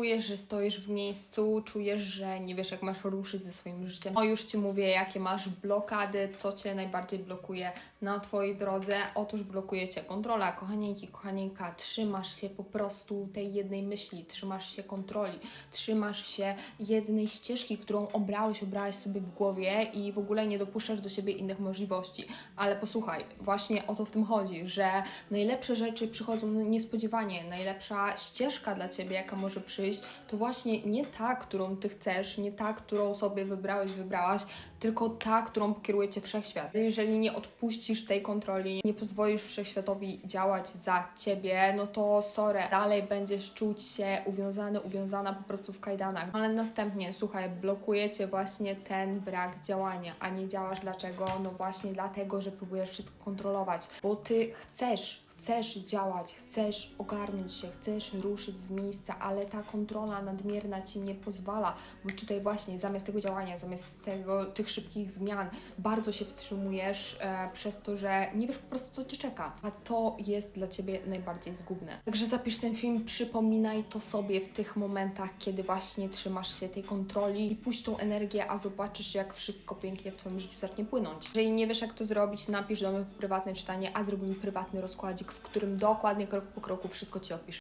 czujesz, że stoisz w miejscu, czujesz, że nie wiesz, jak masz ruszyć ze swoim życiem. No już Ci mówię, jakie masz blokady, co Cię najbardziej blokuje na Twojej drodze. Otóż blokuje Cię kontrola, kochanieńki, kochanieńka. Trzymasz się po prostu tej jednej myśli, trzymasz się kontroli, trzymasz się jednej ścieżki, którą obrałeś, obrałeś sobie w głowie i w ogóle nie dopuszczasz do siebie innych możliwości. Ale posłuchaj, właśnie o to w tym chodzi, że najlepsze rzeczy przychodzą niespodziewanie. Najlepsza ścieżka dla Ciebie, jaka może przyjść, to właśnie nie ta, którą Ty chcesz, nie ta, którą sobie wybrałeś, wybrałaś, tylko ta, którą kieruje Cię Wszechświat. Jeżeli nie odpuścisz tej kontroli, nie pozwolisz Wszechświatowi działać za Ciebie, no to sorry, dalej będziesz czuć się uwiązany, uwiązana po prostu w kajdanach. Ale następnie, słuchaj, blokuje Cię właśnie ten brak działania, a nie działasz dlaczego? No właśnie dlatego, że próbujesz wszystko kontrolować, bo Ty chcesz, chcesz działać, chcesz ogarnąć się, chcesz ruszyć z miejsca, ale ta kontrola nadmierna ci nie pozwala, bo tutaj właśnie zamiast tego działania, zamiast tego, tych szybkich zmian, bardzo się wstrzymujesz e, przez to, że nie wiesz po prostu, co cię czeka, a to jest dla ciebie najbardziej zgubne. Także zapisz ten film, przypominaj to sobie w tych momentach, kiedy właśnie trzymasz się tej kontroli i puść tą energię, a zobaczysz, jak wszystko pięknie w twoim życiu zacznie płynąć. Jeżeli nie wiesz, jak to zrobić, napisz do mnie prywatne czytanie, a zrobimy prywatny rozkładzik, w którym dokładnie krok po kroku wszystko ci opiszę.